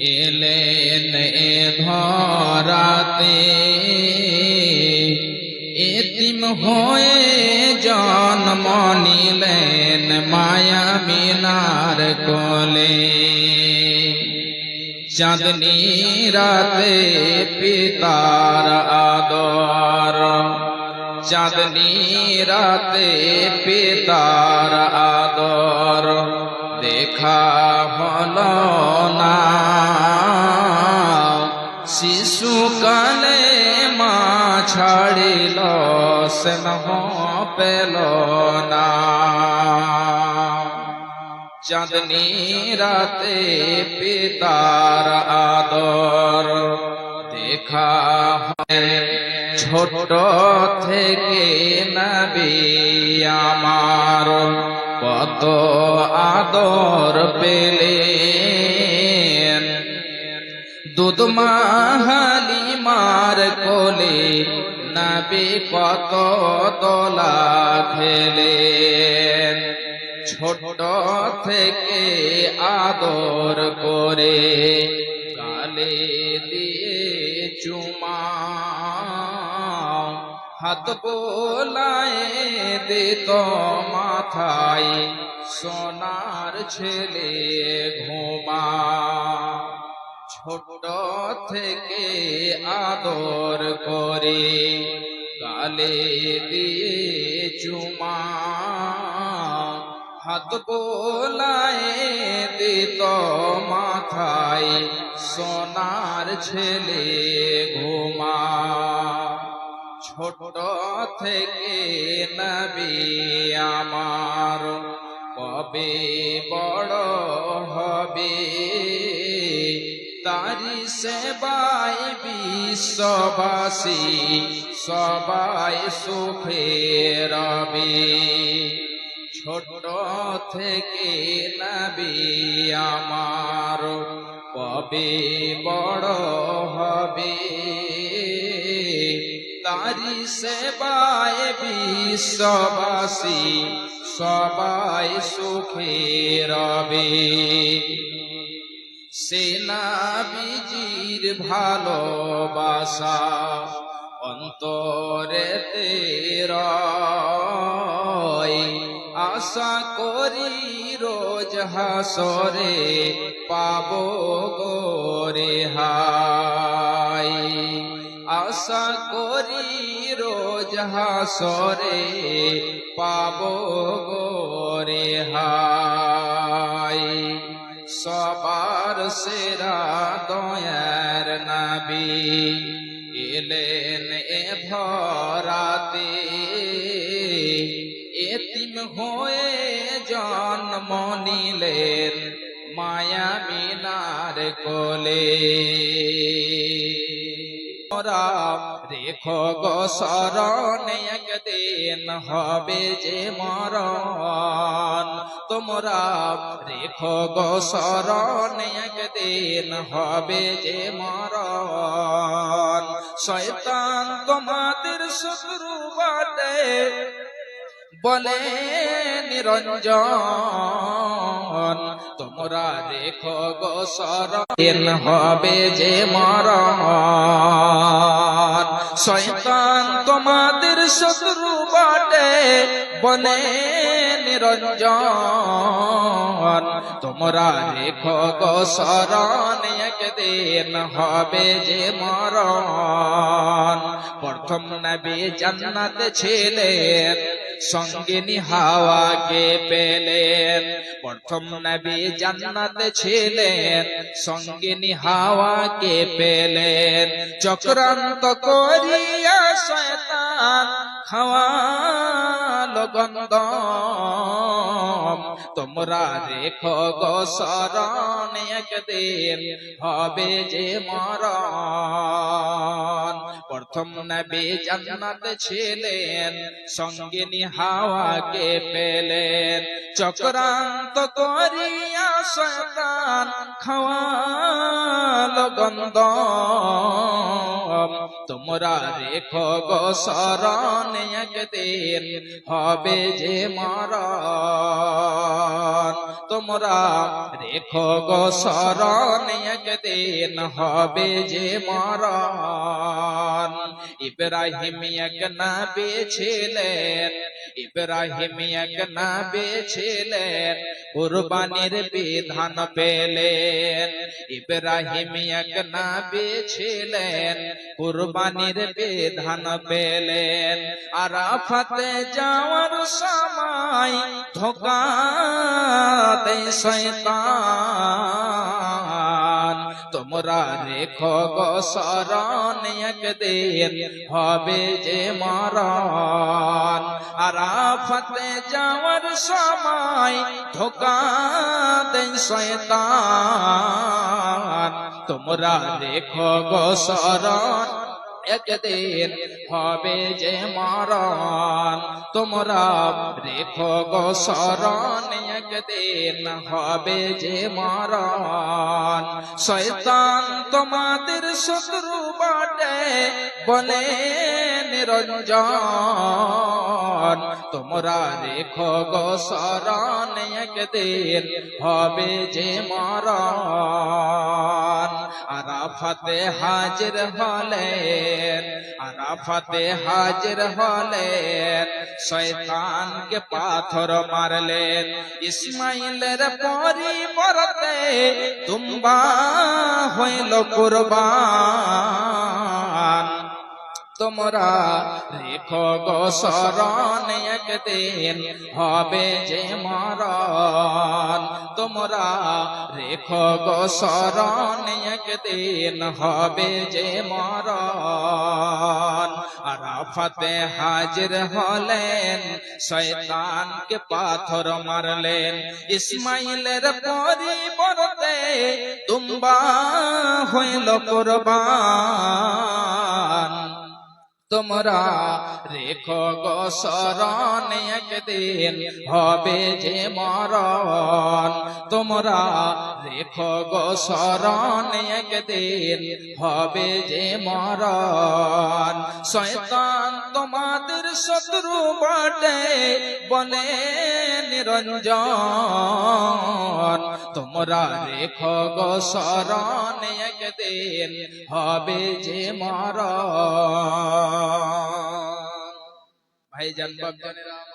এলেন এ ধরাতে, এতিম হয়ে জন্ম নিলেন মায়া মিনার কোলে। চাঁদনি রাতে পিতার আদর, চাঁদনি রাতে পিতার আদর। দেখা হল না। শিশুকালে মা ছাড়িল স্নেহ পেল না। চাঁদনি রাতে পিতার আদর দেখা ছোট থেকে নবী আমার। কত আদর পেলেন। দুধ মাহালি মার কোলে নবী কত দোলা খেলেন ছোট থেকে আদর করে গালে দিয়ে চুমা হাত বোলায় দিত মাথায়। সোনার ছেলে ঘুমা। ছোট থেকে আদর করে, গালে দিয়ে চুমা। হাত বোলায় দিত মাথায়, সোনার ছেলে ঘুমা। ছোট থেকে নবী আমার, কবে বড় হবে? তারি সেবাই বিশ্ববাসী, সবাই সুখে রবে। ছোট থেকে নবী আমার, কবে বড় হবে? তারি সেবায় বিশ্ববাসী, সবাই সুখে রবে। সেনাবিজির ভালোবাসা অন্তরে তেরয় আশা করি রোজ হাসরে পাব গোরে হাই আশা করি রোজ হাসরে, পাব গোরে হাই সবার সেরা দয়ার নাবি এলেন এ ধরাতে এতিম হয়ে জন্ম নিলেন মায়া মিনার কোলে। তোমরা রেখো গো শরণ, একদিন হবে যে মরণ। তোমরা রেখো গো শরণ, একদিন হবে যে মরণ। শয়তান তোমাদের শত্রু বাটে বলে নিরঞ্জন। তোমরা রেখো গো শরণ হবে যে মরণ শয়তান তোমাদের শত্রু বাটে বলে নিরঞ্জন। তোমরা রেখো গো শরণ একদিন হবে যে মরণ প্রথম নবী জান্নাতে ছিলেন সঙ্গিনী হাওয়াকে পেলেন। প্রথম নবী জান্নাতে ছিলেন সঙ্গিনী হাওয়াকে পেলেন। চক্রান্ত করিয়া শয়তান খাওয়ালো গন্ধম। তোমরা রেখো গো শরণ একদিন হবে যে মরণ। প্রথম নবী জান্নাতে ছিলেন সঙ্গিনী হাওয়াকে পেলেন। চক্রান্ত করিয়া শয়তান খাওয়ালো গন্ধ। তোমরা রেখো গো শরণ একদিন, হবে যে মরণ। তোমরা রেখো গো শরণ একদিন, হবে যে মরণ। ইব্রাহিম এক নবী ছিলেন, ইব্রাহিম এক নবী ছিলেন, কুরবানির বিধান পেলেন। ইব্রাহিম এক নবী ছিলেন কুরবানির বিধান পেলেন। আরাফাতে যাওয়ার সময় ধোকা দেয় শয়তান, তোমরা রেখো গো শরণ একদিন, হবে যে মরণ। আরাফাতে যাওয়ার সময় ধোকা দেয় শয়তান, তোমরা রেখো গো শরণ একদিন হবে যে মরণ। তোমরা রেখো গো শরণ, একদিন হবে যে মরণ। শয়তান তোমাদের শত্রু বাটে বলে নিরঞ্জন। তোমরা রেখো গো শরণ, একদিন হবে যে মরণ। আরাফাতে হাজির হলেন আরাফাতে হাজির হলেন। শয়তানকে পাথর মারলেন ইসমাইলের পরিবর্তে তুম্বা হইল কুরবান। তোমরা রেখো গো শরণ একদিন, হবে যে মরণ। তোমরা রেখো গো শরণ একদিন, হবে যে মরণ। আরাফাতে হাজির হলেন, শয়তানকে পাথর মারলেন। ইসমাইলের পরিবর্তে তুম্বা হইল কোরবান। তোমরা রেখো গো শরণ একদিন, হবে যে মরণ। তোমরা রেখো গো শরণ একদিন, হবে যে মরণ। শয়তান তোমাদের শত্রু বটে, বলে নিরঞ্জন। তোমরা রেখো গো শরণ একদিন হবে যে মর ভাই ভাইজান বাগদানেরা